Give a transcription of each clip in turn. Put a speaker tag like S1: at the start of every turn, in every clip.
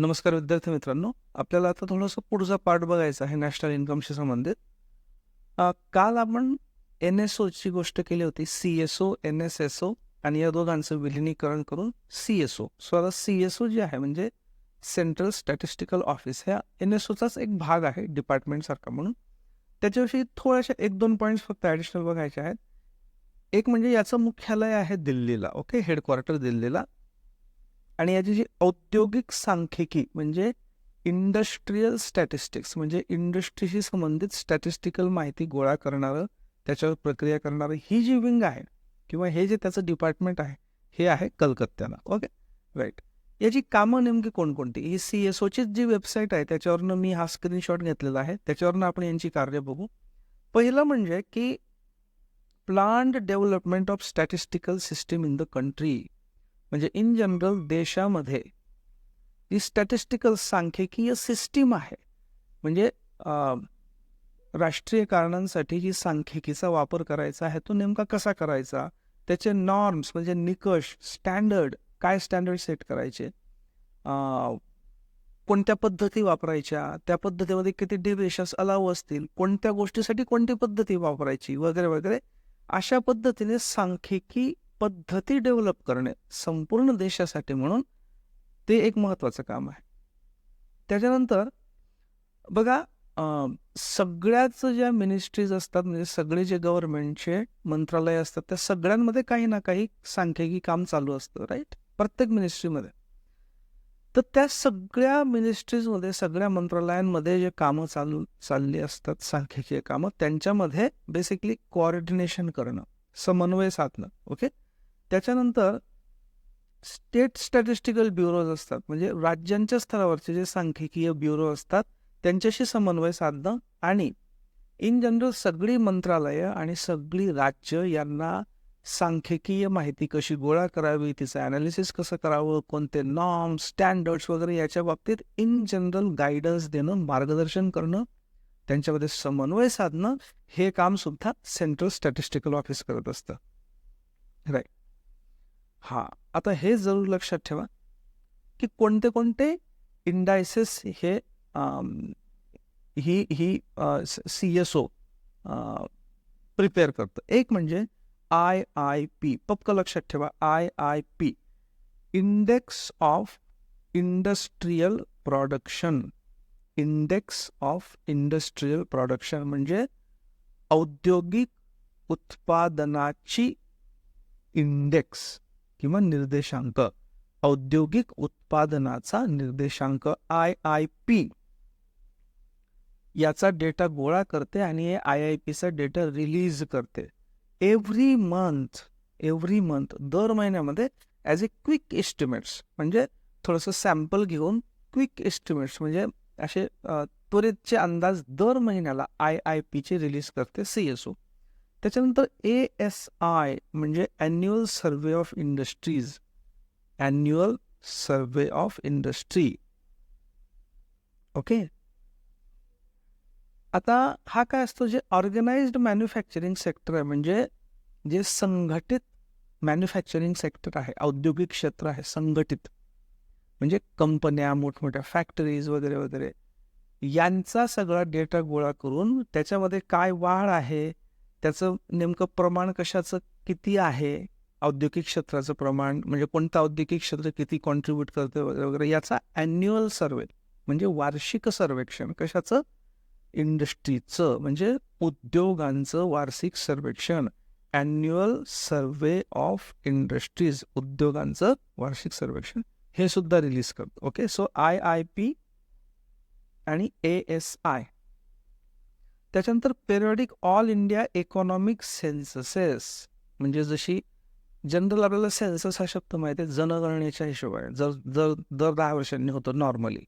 S1: नमस्कार विद्यार्थी मित्रांनो आपल्याला आता थोडंसं पुढचा पार्ट बघायचा आहे नॅशनल इन्कमशी संबंधित. काल आपण एन एस ओची गोष्ट केली होती C S O N S S O आणि या दोघांचं विलिनीकरण करून सी एस ओ सो आता सी एस ओ जे आहे म्हणजे सेंट्रल स्टॅटिस्टिकल ऑफिस ह्या एन एस ओचाच एक भाग आहे डिपार्टमेंटसारखा म्हणून. त्याच्याविषयी थोड्याशा एक दोन पॉईंट्स फक्त ॲडिशनल बघायचे आहेत. एक म्हणजे याचं मुख्यालय आहे दिल्लीला ओके हेडक्वार्टर दिल्लीला. आणि याची जी औद्योगिक सांख्यिकी म्हणजे इंडस्ट्रीयल स्टॅटिस्टिक्स म्हणजे इंडस्ट्रीशी संबंधित स्टॅटिस्टिकल माहिती गोळा करणारं त्याच्यावर प्रक्रिया करणारं ही जी विंग आहे किंवा हे जे त्याचं डिपार्टमेंट आहे हे आहे कलकत्त्याला ओके राईट याची कामं नेमकी कोणकोणती? ही सी एस ओचीच जी वेबसाईट आहे त्याच्यावरनं मी हा स्क्रीनशॉट घेतलेला आहे त्याच्यावरनं आपण यांची कार्य बघू. पहिलं म्हणजे की plant development of statistical system in the country म्हणजे इन जनरल देशामध्ये जी स्टॅटिस्टिकल सांख्यिकीय सिस्टीम आहे म्हणजे राष्ट्रीय कारणांसाठी जी सांख्यिकीचा वापर करायचा आहे तो नेमका कसा करायचा? त्याचे नॉर्म्स म्हणजे निकष स्टँडर्ड काय स्टँडर्ड सेट करायचे? कोणत्या पद्धती वापरायच्या? त्या पद्धतीमध्ये किती डिरेशन्स अलाव असतील? कोणत्या गोष्टीसाठी कोणती पद्धती वापरायची? वगैरे वगैरे. अशा पद्धतीने सांख्यिकी पद्धती डेव्हलप करणे संपूर्ण देशासाठी म्हणून ते एक महत्त्वाचं काम आहे. त्याच्यानंतर बघा सगळ्याच ज्या मिनिस्ट्रीज असतात म्हणजे सगळे जे गव्हर्नमेंटचे मंत्रालय असतात त्या सगळ्यांमध्ये काही ना काही सांख्यिकी काम चालू असतं राईट प्रत्येक मिनिस्ट्रीमध्ये तर त्या सगळ्या मिनिस्ट्रीजमध्ये सगळ्या मंत्रालयांमध्ये जे कामं चालू चालली असतात सांख्यिकीय कामं त्यांच्यामध्ये बेसिकली कोऑर्डिनेशन करणं समन्वय साधणं ओके त्याच्यानंतर स्टेट स्टॅटिस्टिकल ब्युरोज असतात. म्हणजे राज्यांच्या स्तरावरचे जे सांख्यिकीय ब्युरो असतात त्यांच्याशी समन्वय साधणं आणि इन जनरल सगळी मंत्रालयं आणि सगळी राज्य यांना सांख्यिकीय माहिती कशी गोळा करावी तिचं ॲनालिसिस कसं करावं कोणते नॉर्म स्टँडर्ड्स वगैरे याच्या बाबतीत इन जनरल गायडन्स देणं मार्गदर्शन करणं त्यांच्यामध्ये समन्वय साधणं हे काम सुद्धा सेंट्रल स्टॅटिस्टिकल ऑफिस करत असतं. राईट हां आता हे जरूर लक्षात ठेवा की कोणते कोणते इंडायसेस हे ही ही सी एस ओ प्रिपेअर करतं. एक म्हणजे आय आय पी पक्क लक्षात ठेवा I I P index of industrial production index of industrial production म्हणजे औद्योगिक उत्पादनाची इंडेक्स किंवा निर्देशांक. औद्योगिक उत्पादनाचा निर्देशांक आय आय पी याचा डेटा गोळा करते आणि हे आय आय पीचा डेटा रिलीज करते. एव्हरी मंथ एव्हरी मंथ दर महिन्यामध्ये ॲज ए क्विक एस्टिमेट्स म्हणजे थोडंसं सॅम्पल घेऊन क्विक एस्टिमेट्स म्हणजे असे त्वरितचे अंदाज दर महिन्याला आय आय पीचे रिलीज करते सी एस ओ त्याच्यानंतर ए एस आय म्हणजे annual survey of industries annual survey of industry okay आता हा काय असतो? जे ऑर्गनाइज्ड मॅन्युफॅक्चरिंग सेक्टर आहे म्हणजे जे संघटित मॅन्युफॅक्चरिंग सेक्टर आहे औद्योगिक क्षेत्र आहे संघटित. म्हणजे कंपन्या मोठमोठ्या फॅक्टरीज वगैरे वगैरे. यांचा सगळा डेटा गोळा करून त्याच्यामध्ये काय वाढ आहे? त्याचं नेमकं प्रमाण कशाचं किती आहे? औद्योगिक क्षेत्राचं प्रमाण म्हणजे कोणतं औद्योगिक क्षेत्र किती कॉन्ट्रीब्यूट करतं वगैरे वगैरे याचा ॲन्युअल सर्वे म्हणजे वार्षिक सर्वेक्षण कशाचं? इंडस्ट्रीचं म्हणजे उद्योगांचं वार्षिक सर्वेक्षण. ॲन्युअल सर्वे ऑफ इंडस्ट्रीज उद्योगांचं वार्षिक सर्वेक्षण. हे सुद्धा रिलीज करतो. Okay so I I P आणि ए एस आय त्याच्यानंतर periodic all India economic censuses म्हणजे जशी जनरल आपल्याला सेन्सस हा शब्द माहिती आहे जनगणनेच्या हिशोबाने. जर जर दर दहा वर्षांनी होतं नॉर्मली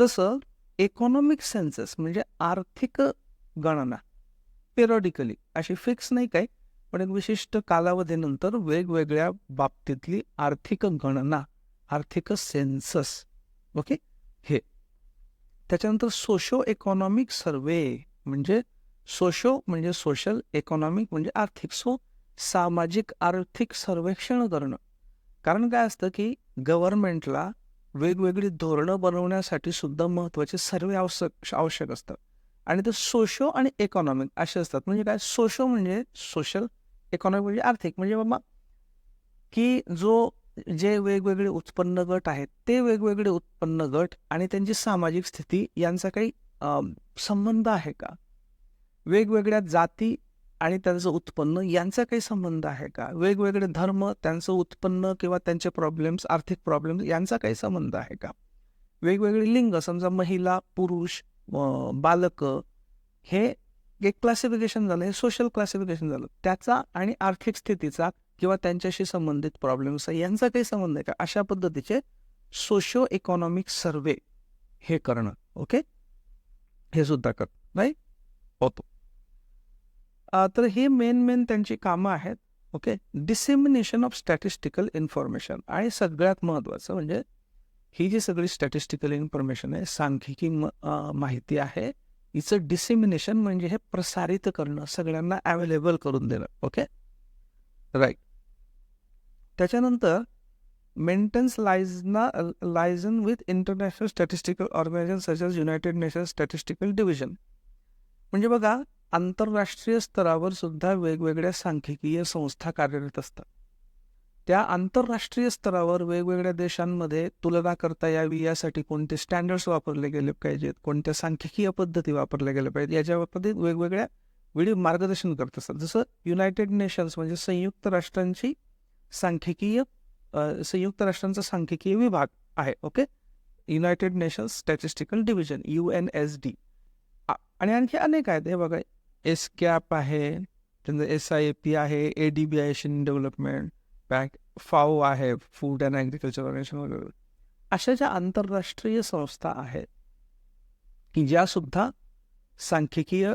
S1: तसं इकॉनॉमिक सेन्सस म्हणजे आर्थिक गणना पेरॉडिकली अशी फिक्स नाही काय पण एक विशिष्ट कालावधीनंतर वेगवेगळ्या बाबतीतली आर्थिक गणना आर्थिक सेन्सस ओके? हे. त्याच्यानंतर सोशो इकॉनॉमिक सर्वे म्हणजे सोशो म्हणजे सोशल इकॉनॉमिक म्हणजे आर्थिक. सो सामाजिक आर्थिक सर्वेक्षण करणं. कारण काय असतं की गव्हर्नमेंटला वेगवेगळी धोरणं बनवण्यासाठी सुद्धा महत्त्वाचे सर्वे आवश्यक आवश्यक असतात आणि ते सोशो आणि इकॉनॉमिक असे असतात. म्हणजे काय? सोशो म्हणजे सोशल इकॉनॉमिक म्हणजे आर्थिक. म्हणजे बाबा की जो जे वेगवेगळे उत्पन्न गट आहेत ते वेगवेगळे उत्पन्न गट आणि त्यांची सामाजिक स्थिती यांचा काही संबंध आहे का? वेगवेगळ्या जाती आणि त्यांचं उत्पन्न यांचा काही संबंध आहे का? वेगवेगळे धर्म त्यांचं उत्पन्न किंवा त्यांचे प्रॉब्लेम्स आर्थिक प्रॉब्लेम्स यांचा काही संबंध आहे का? वेगवेगळे लिंग समजा महिला पुरुष बालक बालकं हे एक क्लासिफिकेशन झालं हे सोशल क्लासिफिकेशन झालं. त्याचा आणि आर्थिक स्थितीचा किंवा त्यांच्याशी संबंधित प्रॉब्लेम्स यांचा काही संबंध आहे का? अशा पद्धतीचे सोशो इकॉनॉमिक सर्वे हे करणं. ओके हे सुद्धा कर नाही? होतो. तर हे मेन मेन त्यांची कामं आहेत okay dissemination of statistical information आणि सगळ्यात महत्त्वाचं म्हणजे ही जी सगळी स्टॅटिस्टिकल इन्फॉर्मेशन आहे सांख्यिकी माहिती आहे हिचं डिसेमिनेशन म्हणजे हे प्रसारित करणं सगळ्यांना अवेलेबल करून देणं ओके राईट त्याच्यानंतर maintains liaison liaison with international organizations such as United United Nations Division. Division म्हणजे बघा आंतरराष्ट्रीय स्तरावर सुद्धा वेगवेगळ्या सांख्यिकीय संस्था कार्यरत असतात. त्या आंतरराष्ट्रीय स्तरावर वेगवेगळ्या देशांमध्ये तुलना करता यावी यासाठी कोणते स्टँडर्ड्स वापरले गेले पाहिजेत? कोणत्या सांख्यिकीय पद्धती वापरल्या गेल्या पाहिजेत? याच्या बाबतीत वेगवेगळ्या वेळी मार्गदर्शन करत असतात. जसं युनायटेड नेशन्स म्हणजे संयुक्त राष्ट्रांची सांख्यिकीय संयुक्त राष्ट्रांचा सांख्यिकीय विभाग आहे okay? United Nations Statistical Division U N S D आणि आणखी अनेक आहेत. हे बघा एस कॅप आहे त्यांचं एस आय पी आहे A D B Asian Development Bank FAO आहे फूड अँड ॲग्रिकल्चर ऑर्गनायझेशन वगैरे. अशा ज्या आंतरराष्ट्रीय संस्था आहेत की ज्या सुद्धा सांख्यिकीय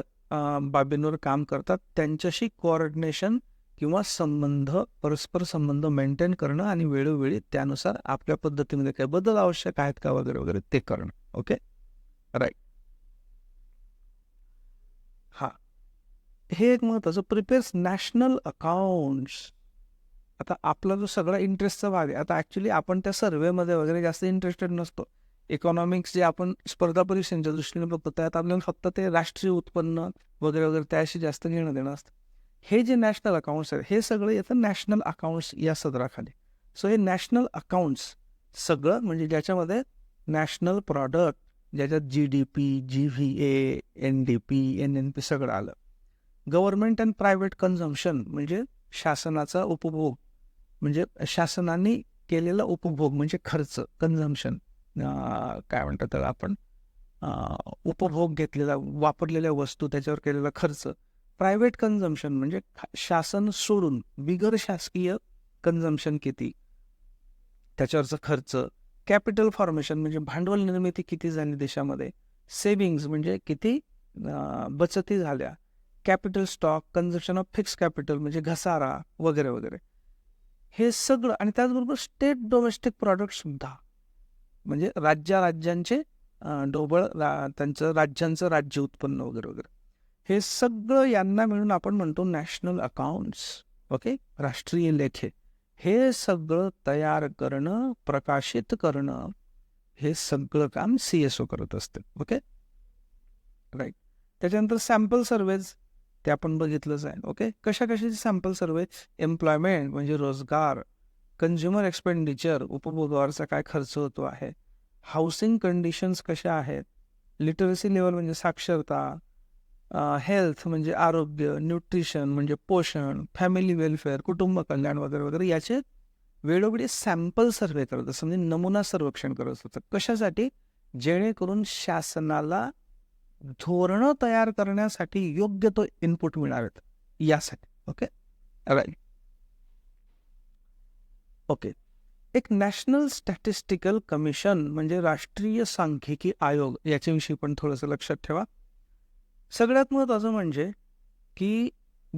S1: बाबींवर काम करतात त्यांच्याशी कोऑर्डिनेशन किंवा संबंध परस्पर संबंध मेंटेन करणं आणि वेळोवेळी त्यानुसार आपल्या पद्धतीमध्ये काही बदल आवश्यक आहेत का वगैरे वगैरे ते करणं. ओके राईट हा. हे एक महत्वाचं. प्रिपेअर्स नॅशनल अकाउंट्स आता आपला जो सगळा इंटरेस्टचा भाग आहे आता ॲक्च्युली आपण त्या सर्वेमध्ये वगैरे जास्त इंटरेस्टेड नसतो. इकॉनॉमिक्स जे आपण स्पर्धा परीक्षांच्या दृष्टीने बघतो त्यात आपल्याला फक्त ते राष्ट्रीय उत्पन्न वगैरे वगैरे त्याशी जास्त घेणं देणं असतं. हे जे नॅशनल अकाउंट्स आहेत हे सगळं येतं नॅशनल अकाउंट्स या सदराखाली. सो हे नॅशनल अकाउंट्स सगळं म्हणजे ज्याच्यामध्ये नॅशनल प्रॉडक्ट ज्याच्यात G D P G V A N D P N N P सगळं आलं. गव्हर्नमेंट अँड प्रायव्हेट कन्झम्पशन म्हणजे शासनाचा उपभोग म्हणजे शासनाने केलेला उपभोग म्हणजे खर्च कन्झम्शन काय म्हणतात त्याला आपण उपभोग घेतलेला वापरलेल्या वस्तू त्याच्यावर केलेला खर्च. प्रायव्हेट कन्झम्शन म्हणजे शासन सोडून बिगर शासकीय कन्झम्शन किती? त्याच्यावरचा खर्च. कॅपिटल फॉर्मेशन म्हणजे भांडवल निर्मिती किती झाली देशामध्ये? सेव्हिंग्ज म्हणजे किती बचती झाल्या? Capital stock consumption of fix capital म्हणजे घसारा वगैरे वगैरे. हे सगळं आणि त्याचबरोबर स्टेट डोमेस्टिक प्रॉडक्ट सुद्धा. म्हणजे राज्या राज्यांचे ढोबळ रा त्यांचं राज्यांचं राज्य उत्पन्न वगैरे वगैरे. हे सगळं यांना मिळून आपण म्हणतो नॅशनल अकाउंट्स ओके? राष्ट्रीय लेखे. हे सगळं तयार करणं प्रकाशित करणं हे सगळं काम सी एस ओ करत असते ओके? राईट त्याच्यानंतर सॅम्पल सर्वेज ते आपण बघितलंच आहे ओके? कशा कशाचे सॅम्पल सर्वे एम्प्लॉयमेंट म्हणजे रोजगार कन्झ्युमर एक्सपेंडिचर उपभोगावरचा काय खर्च होतो आहे? हाऊसिंग कंडिशन्स कशा आहेत? लिटरसी लेवल म्हणजे साक्षरता हेल्थ म्हणजे आरोग्य न्यूट्रिशन म्हणजे पोषण फॅमिली वेलफेअर कुटुंब कल्याण वगैरे वगैरे याचे वेळोवेळी सॅम्पल सर्वे करत असतं म्हणजे नमुना सर्वेक्षण करत असतं कशासाठी? जेणेकरून शासनाला धोरणं तयार करण्यासाठी योग्य तो इनपुट मिळावेत. यासाठी. ओके राईट ओके एक नॅशनल स्टॅटिस्टिकल कमिशन म्हणजे राष्ट्रीय सांख्यिकी आयोग याच्याविषयी पण थोडंसं लक्षात ठेवा. सगळ्यात महत्त्वाचं म्हणजे की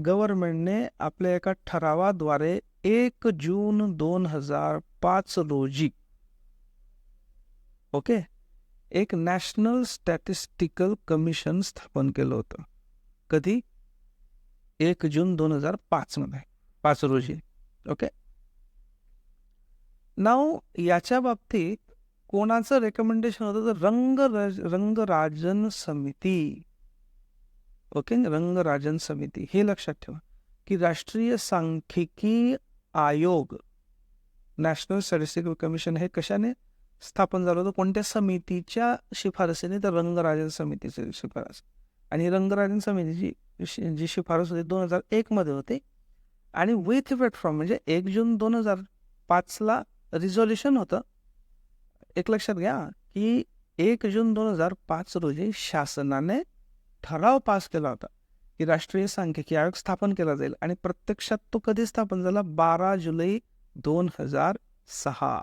S1: गव्हर्नमेंटने आपल्या एका ठरावाद्वारे एक जून दोन हजार पाच रोजी ओके एक नॅशनल स्टॅटिस्टिकल कमिशन स्थापन केलं होतं. कधी? एक जून दोन हजार पाचमध्ये पाच रोजी ओके. नाव याच्या बाबतीत कोणाचं रेकमेंडेशन होतं? तर रंग रंगराजन समिती. ओके? रंगराजन समिती. हे लक्षात ठेवा. की राष्ट्रीय सांख्यिकी आयोग नॅशनल स्टॅटिस्टिकल कमिशन हे कशाने स्थापन झालं होतं? कोणत्या समितीच्या शिफारसीने तर रंगराजन समितीची शिफारस. आणि रंगराजन समितीची जी शिफारस होती दोन हजार एकमध्ये होती. आणि विथ इफेक्ट फ्रॉम म्हणजे एक जून दोन हजार पाचला रिझोल्युशन होतं. एक लक्षात घ्या की एक जून दोन हजार पाच रोजी शासनाने ठराव पास केला होता की राष्ट्रीय सांख्यिकी आयोग स्थापन केला जाईल आणि प्रत्यक्षात तो कधी स्थापन झाला? बारा जुलै दोन हजार सहा.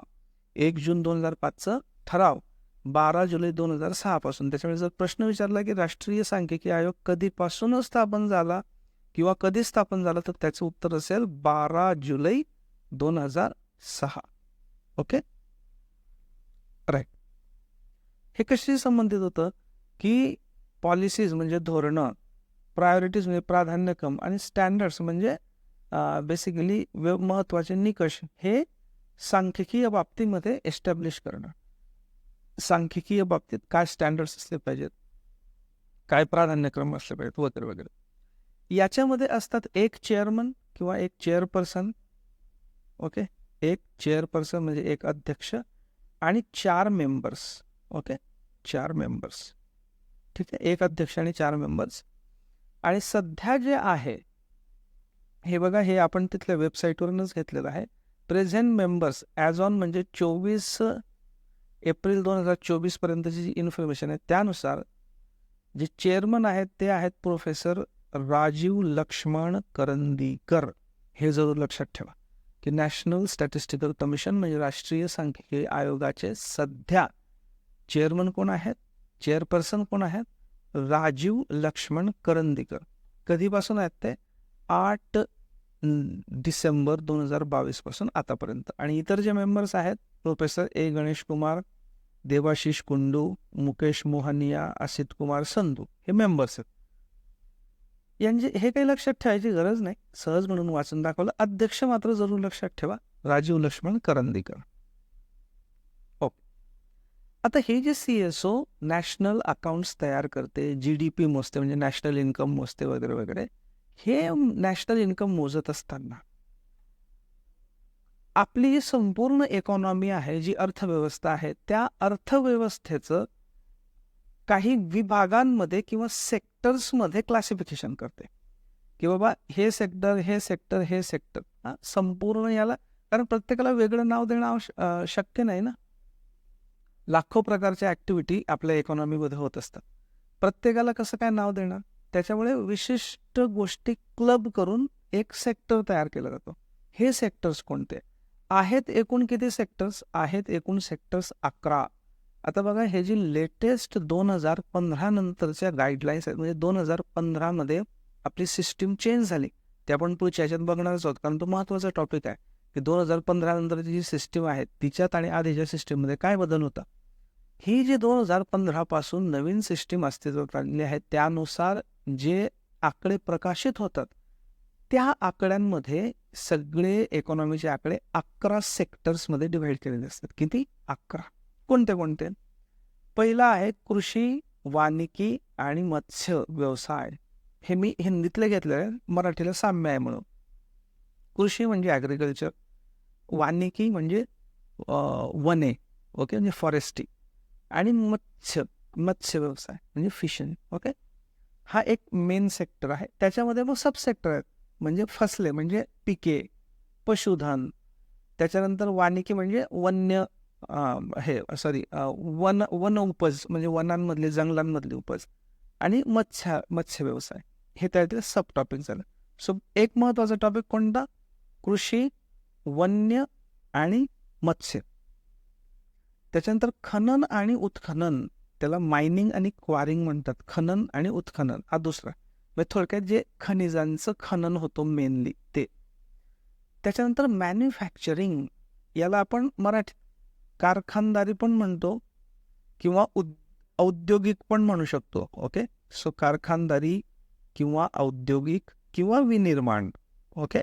S1: एक जून दोन हजार पाचचं ठराव. बारा जुलै दोन हजार सहा पासून. त्याच्यामुळे जर प्रश्न विचारला की राष्ट्रीय सांख्यिकी आयोग कधीपासून स्थापन झाला किंवा कधी स्थापन झाला तर त्याचं उत्तर असेल बारा जुलै दोन हजार सहा. ओके? राईट हे कशाशी संबंधित होतं की पॉलिसीज म्हणजे धोरणं प्रायोरिटीज म्हणजे प्राधान्यक्रम आणि स्टँडर्ड्स म्हणजे बेसिकली महत्त्वाचे निकष हे सांख्यिकीय बाबतीमध्ये एस्टॅब्लिश करणं. सांख्यिकीय बाबतीत काय स्टँडर्ड्स असले पाहिजेत? काय प्राधान्यक्रम असले पाहिजेत? वगैरे वगैरे. याच्यामध्ये असतात एक चेअरमन किंवा एक चेअरपर्सन ओके एक चेअरपर्सन म्हणजे एक अध्यक्ष आणि चार मेंबर्स ओके चार मेंबर्स ठीक आहे एक अध्यक्ष आणि चार मेंबर्स आणि सध्या जे आहे हे बघा हे आपण तिथल्या वेबसाईटवरूनच घेतलेलं आहे. प्रेझेंट मेंबर्स ॲज ऑन म्हणजे चोवीस एप्रिल दोन हजार चोवीसपर्यंतची जी इन्फॉर्मेशन आहे त्यानुसार जे चेअरमन आहेत ते आहेत प्रोफेसर राजीव लक्ष्मण करंदीकर. हे जरूर लक्षात ठेवा. की नॅशनल स्टॅटिस्टिकल कमिशन म्हणजे राष्ट्रीय सांख्यिकी आयोगाचे सध्या चेअरमन कोण आहेत? चेअरपर्सन कोण आहेत? राजीव लक्ष्मण करंदीकर. कधीपासून आहेत ते? आठ डिसेंबर दोन हजार बावीसपासून आतापर्यंत. आणि इतर जे मेंबर्स आहेत प्रोफेसर ए. गणेश कुमार देवाशिष कुंडू मुकेश मोहनिया असित कुमार संधू हे मेंबर्स आहेत. यांचे हे काही लक्षात ठेवायची गरज नाही. सहज म्हणून वाचून दाखवलं. अध्यक्ष मात्र जरूर लक्षात ठेवा. राजीव लक्ष्मण करंदीकर. आता हे जे C S O national accounts तयार करते जी डी पी मोजते म्हणजे नॅशनल इन्कम मोजते वगैरे वगैरे हे नॅशनल इन्कम मोजत असताना आपली जी संपूर्ण इकॉनॉमी आहे जी अर्थव्यवस्था आहे त्या अर्थव्यवस्थेचं काही विभागांमध्ये किंवा सेक्टर्समध्ये क्लासिफिकेशन करते. की बाबा हे सेक्टर हे सेक्टर हे सेक्टर संपूर्ण याला कारण प्रत्येकाला वेगळं नाव देणं शक्य नाही ना? लाखो प्रकारच्या ॲक्टिव्हिटी आपल्या इकॉनॉमीमध्ये होत असतात. प्रत्येकाला कसं काय नाव देणार? त्याच्यामुळे विशिष्ट गोष्टी क्लब करून एक सेक्टर तयार केला जातो. हे सेक्टर्स कोणते? आहेत एकूण किती सेक्टर्स आहेत एकूण सेक्टर्स अकरा. आता बघा हे जी लेटेस्ट दोन हजार पंधरा नंतरच्या गाईडलाईन्स आहेत म्हणजे दोन हजार पंधरामध्ये आपली सिस्टीम चेंज झाली. ते आपण पुढच्या ह्याच्यात बघणारच आहोत कारण तो महत्त्वाचा टॉपिक आहे की दोन हजार पंधरा नंतरची जी सिस्टीम आहे तिच्यात आणि आधीच्या सिस्टीममध्ये काय बदल होता? ही जी दोन हजार पंधरापासून नवीन सिस्टीम अस्तित्वात आणली आहे त्यानुसार जे आकडे प्रकाशित होतात त्या आकड्यांमध्ये सगळे इकॉनॉमीचे आकडे अकरा सेक्टर्समध्ये डिव्हाइड केलेले असतात. किती? अकरा. कोणते कोणते? पहिला आहे कृषी वानिकी आणि मत्स्य व्यवसाय. हे मी हिंदीतले घेतले आहे मराठीला साम्य आहे म्हणून. कृषी म्हणजे ॲग्रिकल्चर वानिकी म्हणजे वने ओके? म्हणजे फॉरेस्टी आणि मत्स्य मत्स्य व्यवसाय म्हणजे फिशिंग ओके हा एक मेन सेक्टर आहे. त्याच्यामध्ये मग सब सेक्टर आहेत. म्हणजे फसले म्हणजे पिके पशुधन. त्याच्यानंतर वानिकी म्हणजे वन्य हे सॉरी वन वन उपज म्हणजे वनांमधले जंगलांमधली उपज. आणि मत्स्य मत्स्य व्यवसाय. हे त्यातील सब टॉपिक झालं. सो एक महत्त्वाचा टॉपिक कोणता? कृषी वन्य आणि मत्स्य. त्याच्यानंतर खनन आणि उत्खनन त्याला मायनिंग आणि क्वारिंग म्हणतात. खनन आणि उत्खनन हा दुसरा. म्हणजे थोडक्यात जे खनिजांचं खनन होतं मेनली ते. त्याच्यानंतर मॅन्युफॅक्चरिंग याला आपण मराठी कारखानदारी पण म्हणतो किंवा उद औद्योगिक पण म्हणू शकतो. ओके सो कारखानदारी किंवा औद्योगिक किंवा विनिर्माण. ओके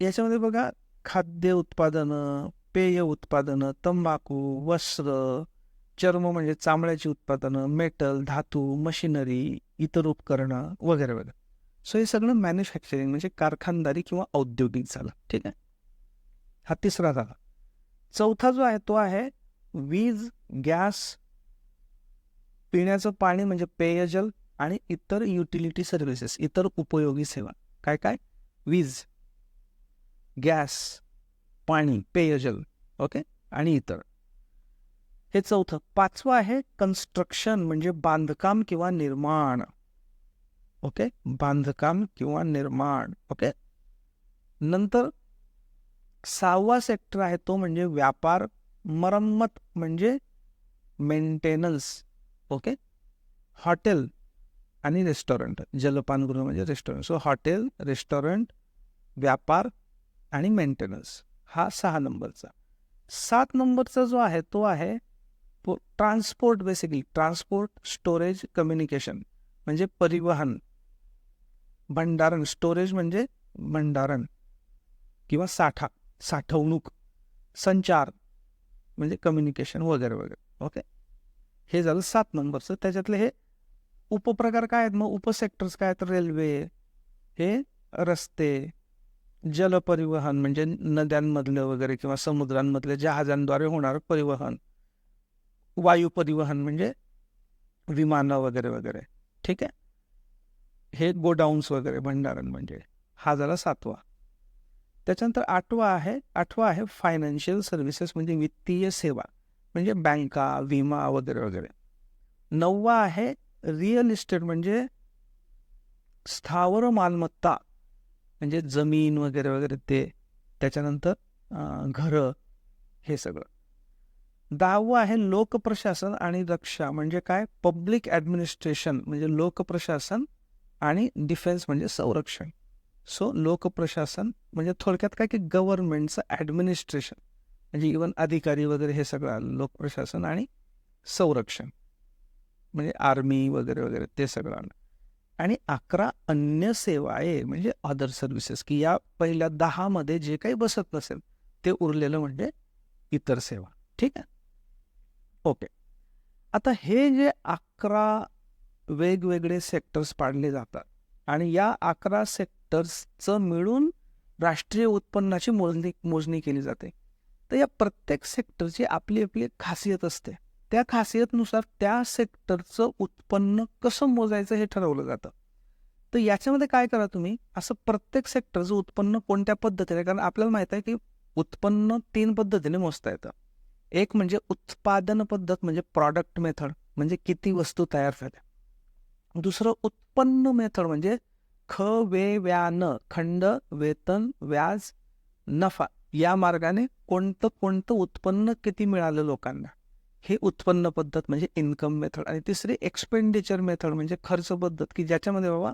S1: याच्यामध्ये बघा खाद्य उत्पादनं पेय उत्पादनं तंबाखू वस्त्र चर्म म्हणजे चामड्याची उत्पादनं मेटल धातू मशिनरी इतर उपकरणं वगैरे वगैरे सो हे सगळं मॅन्युफॅक्चरिंग म्हणजे कारखानदारी किंवा औद्योगिक झालं. ठीक आहे? हा तिसरा झाला. चौथा जो आहे तो आहे वीज गॅस पिण्याचं पाणी म्हणजे पेयजल आणि इतर युटिलिटी सर्व्हिसेस इतर उपयोगी सेवा. काय काय? वीज. गॅस पाणी पेयजल ओके? आणि इतर. हे चौथं. पाचवं आहे कन्स्ट्रक्शन म्हणजे बांधकाम किंवा निर्माण. ओके? बांधकाम किंवा निर्माण. ओके? नंतर सहावा सेक्टर आहे तो म्हणजे व्यापार मरम्मत म्हणजे मेंटेनन्स ओके? हॉटेल आणि रेस्टॉरंट. जलपानगृह म्हणजे रेस्टॉरंट. सो हॉटेल रेस्टॉरंट व्यापार आणि मेंटेनन्स हा सहा नंबरचा. सात नंबरचा जो आहे तो आहे transport basically transport storage communication म्हणजे परिवहन. भंडारण स्टोरेज म्हणजे भंडारण किंवा साठा साठवणूक संचार म्हणजे कम्युनिकेशन वगैरे वगैरे. ओके हे झालं सात नंबरचं. त्याच्यातले हे उपप्रकार काय आहेत? मग उपसेक्टर्स काय आहेत? रेल्वे हे रस्ते जलपरिवहन म्हणजे नद्यांमधलं वगैरे किंवा समुद्रांमधलं जहाजांद्वारे होणारं परिवहन. वायू परिवहन म्हणजे विमानं वगैरे वगैरे. ठीक आहे? हे गोडाऊन्स वगैरे भंडारण म्हणजे. हा झाला सातवा. त्याच्यानंतर आठवा आहे आठवा आहे फायनान्शियल सर्व्हिसेस म्हणजे वित्तीय सेवा. म्हणजे बँका विमा वगैरे वगैरे. नववा आहे रिअल इस्टेट म्हणजे स्थावर मालमत्ता. म्हणजे जमीन वगैरे वगैरे ते त्याच्यानंतर घरं हे सगळं. दहावं आहे लोकप्रशासन आणि रक्षा म्हणजे काय? पब्लिक ॲडमिनिस्ट्रेशन म्हणजे लोकप्रशासन आणि डिफेन्स म्हणजे संरक्षण. सो लोकप्रशासन म्हणजे थोडक्यात काय की गव्हर्नमेंटचं ॲडमिनिस्ट्रेशन. म्हणजे इवन अधिकारी वगैरे हे सगळं आलं लोकप्रशासन आणि संरक्षण. म्हणजे आर्मी वगैरे वगैरे ते सगळं आलं. आणि अकरा अन्य सेवा आहे म्हणजे अदर सर्व्हिसेस की या पहिल्या दहामध्ये जे काही बसत नसेल ते उरलेलं म्हणजे इतर सेवा. ठीक आहे? ओके. आता हे जे अकरा वेगवेगळे सेक्टर्स पाडले जातात आणि या अकरा सेक्टर्सचं मिळून राष्ट्रीय उत्पन्नाची मोजणी मोजणी केली जाते. तर या प्रत्येक सेक्टरची आपली आपली एक खासियत असते. त्या खासियतनुसार त्या सेक्टरचं उत्पन्न कसं मोजायचं हे ठरवलं जातं. तर याच्यामध्ये काय करा तुम्ही? असं प्रत्येक सेक्टरचं उत्पन्न कोणत्या पद्धतीने? कारण आपल्याला माहीत आहे की उत्पन्न तीन पद्धतीने मोजता येतं. एक म्हणजे उत्पादन पद्धत म्हणजे प्रॉडक्ट मेथड म्हणजे किती वस्तू तयार झाल्या. दुसरं उत्पन्न मेथड म्हणजे ख वे व्यान खंड वेतन व्याज नफा या मार्गाने कोणतं कोणतं उत्पन्न किती मिळालं लोकांना? हे उत्पन्न पद्धत म्हणजे इन्कम मेथड आणि तिसरी एक्सपेंडिचर मेथड म्हणजे खर्च पद्धत की ज्याच्यामध्ये बाबा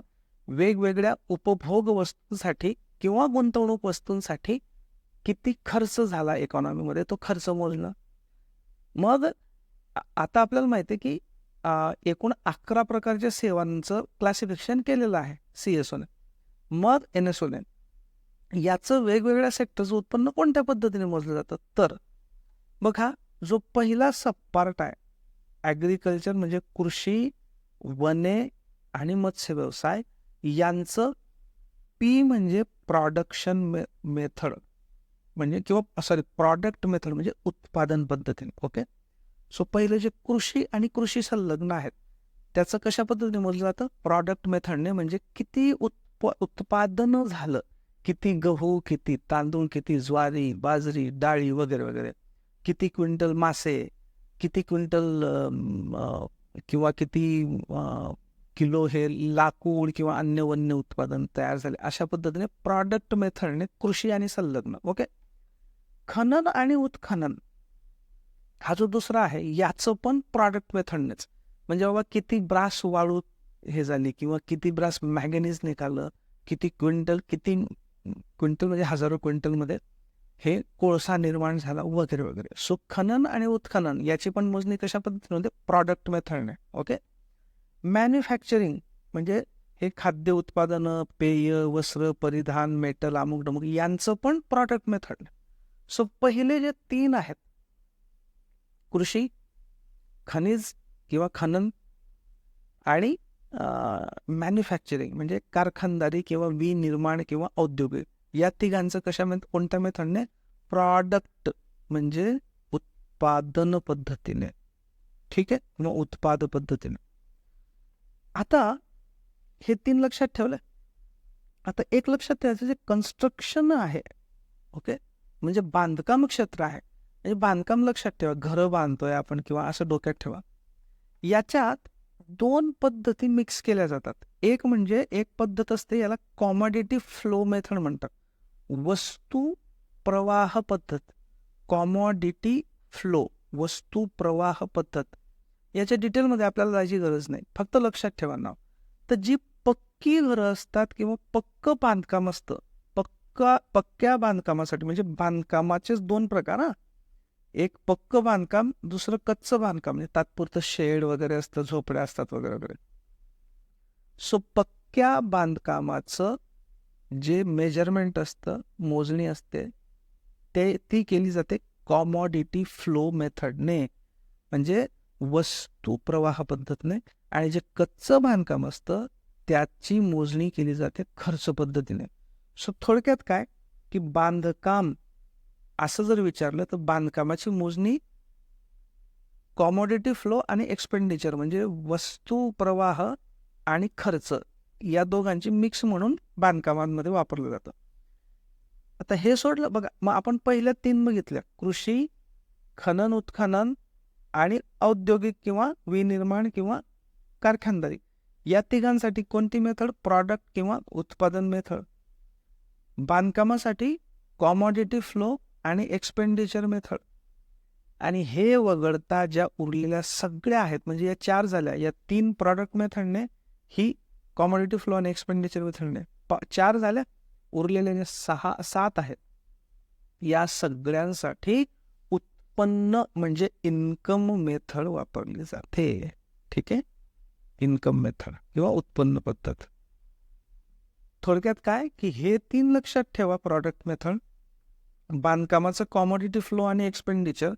S1: वेगवेगळ्या उपभोग वस्तूंसाठी किंवा गुंतवणूक वस्तूंसाठी किती खर्च झाला इकॉनॉमीमध्ये तो खर्च मोजणं. मग आता आपल्याला माहिती आहे की एकूण अकरा प्रकारच्या सेवांचं क्लासिफिकेशन केलेलं आहे सी एस ओने मग एन एस ओने याचं वेगवेगळ्या सेक्टरचं उत्पन्न कोणत्या पद्धतीने मोजलं जातं? तर बघा हा जो पहिला सब पार्ट आहे ॲग्रिकल्चर म्हणजे कृषी वने आणि मत्स्य व्यवसाय यांचं पी म्हणजे प्रॉडक्शन मे मेथड म्हणजे किंवा सॉरी प्रॉडक्ट मेथड म्हणजे उत्पादन पद्धतीने ओके सो पहिलं जे कृषी आणि कृषी संलग्न आहेत त्याचं कशा पद्धतीने मोजलं जातं? प्रॉडक्ट मेथडने म्हणजे किती उत्प उत्पादन झालं किती गहू किती तांदूळ किती ज्वारी बाजरी डाळी वगैरे वगैरे. किती क्विंटल मासे किती क्विंटल किंवा किती किलो हे लाकूड किंवा अन्य वन्य उत्पादन तयार झाले अशा पद्धतीने प्रॉडक्ट मेथडने कृषी आणि संलग्न ओके खनन आणि उत्खनन हा जो दुसरा आहे याचं पण प्रॉडक्ट मेथडनेच म्हणजे बाबा किती ब्रास वाळू हे झाली किंवा किती ब्रास मॅगनीज निघालं किती क्विंटल किती क्विंटल म्हणजे हजारो क्विंटलमध्ये हे कोळसा निर्माण झाला वगैरे वगैरे. सो खनन आणि उत्खनन याची पण मोजणी कशा पद्धतीने होते? प्रॉडक्ट मेथडने ओके मॅन्युफॅक्चरिंग म्हणजे हे खाद्य उत्पादनं पेय वस्त्र परिधान मेटल अमुक डमुक यांचं पण प्रॉडक्ट मेथड सो पहिले जे तीन आहेत कृषी खनिज किंवा खनन आणि मॅन्युफॅक्चरिंग म्हणजे कारखानदारी किंवा विनिर्माण किंवा औद्योगिक. या तिघांचं कशा मेथ कोणत्या मेथडने? प्रॉडक्ट म्हणजे उत्पादन पद्धतीने. ठीक आहे? किंवा उत्पाद पद्धतीने. आता हे तीन लक्षात ठेवलं. आता एक लक्षात ठेवायचं जे कन्स्ट्रक्शन आहे. ओके म्हणजे बांधकाम क्षेत्र आहे. म्हणजे बांधकाम लक्षात ठेवा. घरं बांधतोय आपण किंवा असं डोक्यात ठेवा. याच्यात दोन पद्धती मिक्स केल्या जातात. एक म्हणजे एक पद्धत असते याला कॉमोडिटी फ्लो मेथड म्हणतात. वस्तू प्रवाह पद्धत कॉमॉडिटी फ्लो वस्तू प्रवाह पद्धत. याच्या डिटेलमध्ये आपल्याला जायची गरज नाही. फक्त लक्षात ठेवा नाव. तर जी पक्की घरं असतात किंवा पक्क बांधकाम असतं पक्का पक्क्या बांधकामासाठी म्हणजे बांधकामाचेच दोन प्रकार हा. एक पक्क बांधकाम दुसरं कच्चं बांधकाम म्हणजे तात्पुरतं शेड वगैरे असतं झोपड्या असतात वगैरे वगैरे. सो पक्क्या बांधकामाचं जे मेजरमेंट असतं मोजणी असते ते ती केली जाते कॉमॉडिटी फ्लो मेथडने म्हणजे वस्तू प्रवाह पद्धतीने आणि जे कच्चं बांधकाम असतं त्याची मोजणी केली जाते खर्च पद्धतीने. सो थोडक्यात काय? की बांधकाम असं जर विचारलं तर बांधकामाची मोजणी कॉमोडिटी फ्लो आणि एक्सपेंडिचर म्हणजे वस्तू प्रवाह आणि खर्च या दोघांची मिक्स म्हणून बांधकामांमध्ये वापरलं जातं. आता हे सोडलं बघा मग आपण पहिल्या तीन बघितल्या. कृषी खनन उत्खनन आणि औद्योगिक किंवा विनिर्माण किंवा कारखानदारी. या तिघांसाठी कोणती मेथड? प्रॉडक्ट किंवा उत्पादन मेथड. बांधकामासाठी कॉमॉडिटी फ्लो आणि एक्सपेंडिचर मेथड. आणि हे वगळता ज्या उरलेल्या सगळ्या आहेत म्हणजे या चार झाल्या या तीन प्रॉडक्ट मेथडने ही कॉमोडिटी फ्लो आणि एक्सपेंडिचर मेथडने चार झाल्या. उरलेले जे सहा सात आहेत. या सगळ्यांसाठी उत्पन्न म्हणजे इन्कम मेथड वापरली जाते. ठीक आहे? इन्कम मेथड किंवा उत्पन्न पद्धत. थोडक्यात काय? की हे तीन लक्षात ठेवा प्रॉडक्ट मेथड बांधकामाचं कॉमोडिटी फ्लो आणि एक्सपेंडिचर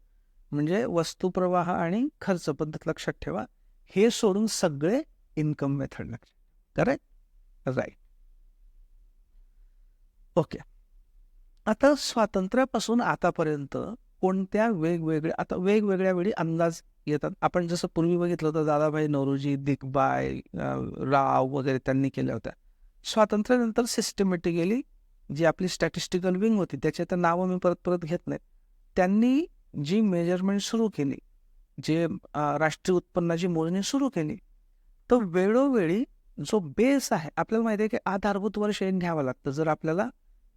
S1: म्हणजे वस्तू प्रवाह आणि खर्च पद्धत लक्षात ठेवा. हे सोडून सगळे इन्कम मेथड लक्षात करेक्ट राईट ओके आता स्वातंत्र्यापासून आतापर्यंत कोणत्या वेगवेगळ्या आता वेगवेगळ्या वेळी अंदाज येतात? आपण जसं पूर्वी बघितलं होतं दादाभाई नौरोजी दिग्बाय राव वगैरे त्यांनी केल्या होत्या. स्वातंत्र्यानंतर सिस्टमॅटिकली जी आपली स्टॅटिस्टिकल विंग होती त्याचे तर नावं मी परत परत घेत नाही त्यांनी जी मेजरमेंट सुरू केली जे राष्ट्रीय उत्पन्नाची मोजणी सुरू केली तर वेळोवेळी जो बेस आहे आपल्याला माहिती आहे की आधारभूत वर्ष घ्यावं लागतं. जर आपल्याला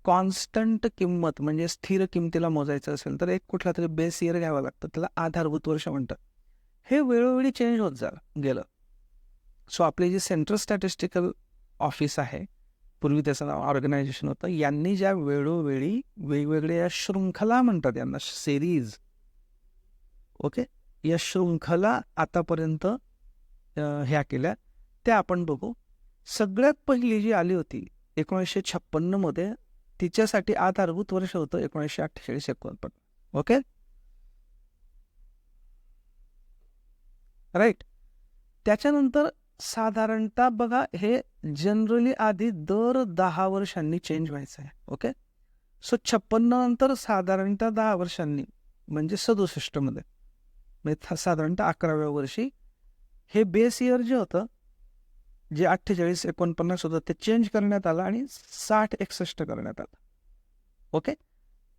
S1: कॉन्स्टंट किंमत म्हणजे स्थिर किमतीला मोजायचं असेल तर एक कुठला तरी बेस इयर घ्यावं लागतं. त्याला आधारभूत वर्ष म्हणतात. हे वेळोवेळी चेंज होत जा गेलं. सो आपली जी सेंट्रल स्टॅटिस्टिकल ऑफिस आहे पूर्वी त्याचं नाव ऑर्गनायझेशन होतं. यांनी ज्या वेळोवेळी वेगवेगळ्या शृंखला म्हणतात यांना सिरीज ओके या शृंखला आतापर्यंत ह्या केल्या. त्या आपण बघू. सगळ्यात पहिली जी आली होती एकोणीसशे छप्पन्नमध्ये तिच्यासाठी आधारभूत वर्ष होतं एकोणीसशे अठ्ठेचाळीस एकोणपन्न ओके? राईट त्याच्यानंतर साधारणतः बघा हे जनरली आधी दर दहा वर्षांनी चेंज व्हायचं आहे. ओके? सो छप्पन्न नंतर साधारणतः दहा वर्षांनी म्हणजे सदुसष्टमध्ये म्हणजे साधारणतः अकराव्या वर्षी हे बेस इयर जे होतं जे अठ्ठेचाळीस एकोणपन्नास होतं ते चेंज करण्यात आलं आणि साठ एकसष्ट करण्यात आलं. ओके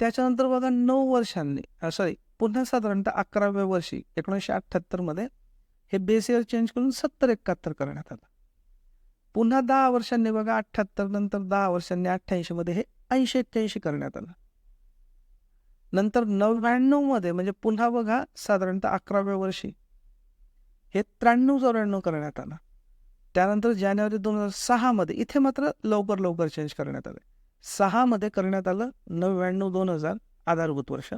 S1: त्याच्यानंतर बघा नऊ वर्षांनी सॉरी पुन्हा साधारणतः अकराव्या वर्षी एकोणीसशे अठ्ठ्याहत्तरमध्ये हे बेस इयर चेंज करून सत्तर एकाहत्तर करण्यात आलं. पुन्हा दहा वर्षांनी बघा अठ्ठ्याहत्तर नंतर दहा वर्षांनी अठ्ठ्याऐंशीमध्ये हे ऐंशी एक्क्याऐंशी करण्यात आलं. नंतर नव्याण्णवमध्ये म्हणजे पुन्हा बघा साधारणतः अकराव्या वर्षी हे त्र्याण्णव चौऱ्याण्णव करण्यात आलं. त्यानंतर जानेवारी दोन हजार सहामध्ये इथे मात्र लवकर लवकर चेंज करण्यात आलं सहामध्ये करण्यात आलं नव्याण्णव दोन हजार आधारभूत वर्ष.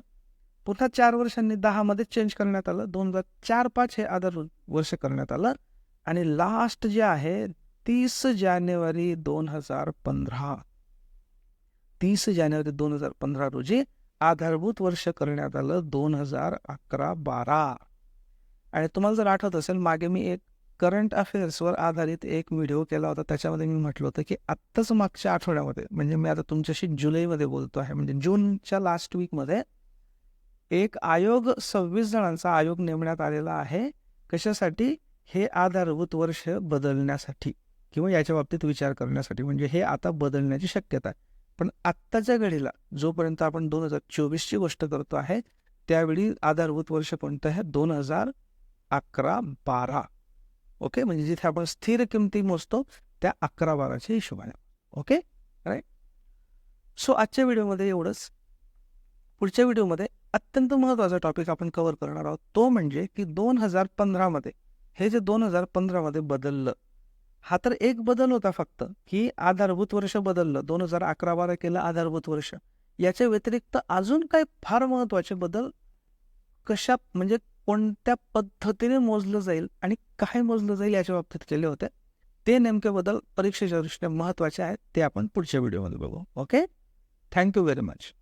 S1: पुन्हा चार वर्षांनी दहामध्ये चेंज करण्यात आलं. दोन हजार चार पाच हे आधारभूत वर्ष करण्यात आलं. आणि लास्ट जे आहे तीस जानेवारी दोन हजार पंधरा. तीस जानेवारी दोन हजार पंधरा रोजी आधारभूत वर्ष करण्यात आलं दोन हजार अकरा बारा. आणि तुम्हाला जर आठवत असेल मागे मी एक करंट अफेअर्सवर आधारित एक व्हिडिओ केला होता. त्याच्यामध्ये मी म्हटलं होतं की आत्ताच मागच्या आठवड्यामध्ये म्हणजे मी आता तुमच्याशी जुलैमध्ये बोलतो आहे म्हणजे जूनच्या लास्ट वीकमध्ये एक आयोग सव्वीस जणांचा आयोग नेमण्यात आलेला आहे. कशासाठी? हे आधारभूत वर्ष बदलण्यासाठी किंवा याच्या बाबतीत विचार करण्यासाठी म्हणजे हे आता बदलण्याची शक्यता आहे. पण आत्ताच्या घडीला जोपर्यंत आपण दोन हजार चोवीसची गोष्ट करतो आहे त्यावेळी आधारभूत वर्ष कोणतं आहे? दोन हजार अकरा बारा. ओके? म्हणजे जिथे आपण स्थिर किमती मोजतो त्या अकरा बाराच्या हिशोबाने. ओके? राईट सो आजच्या व्हिडिओमध्ये एवढंच. पुढच्या व्हिडिओमध्ये अत्यंत महत्त्वाचा टॉपिक आपण कव्हर करणार आहोत. तो म्हणजे की दोन हजार पंधरामध्ये हे जे दोन हजार पंधरामध्ये बदललं हा तर एक बदल होता फक्त की आधारभूत वर्ष बदललं. दोन हजार अकरा बारा केलं आधारभूत वर्ष. याच्या व्यतिरिक्त अजून काही फार महत्त्वाचे बदल कशा म्हणजे कोणत्या पद्धतीने मोजलं जाईल आणि काय मोजलं जाईल याच्या बाबतीत केले होते. ते नेमके बदल परीक्षेच्या दृष्टीने महत्त्वाचे आहेत ते आपण पुढच्या व्हिडिओमध्ये बघू. ओके? Thank you very much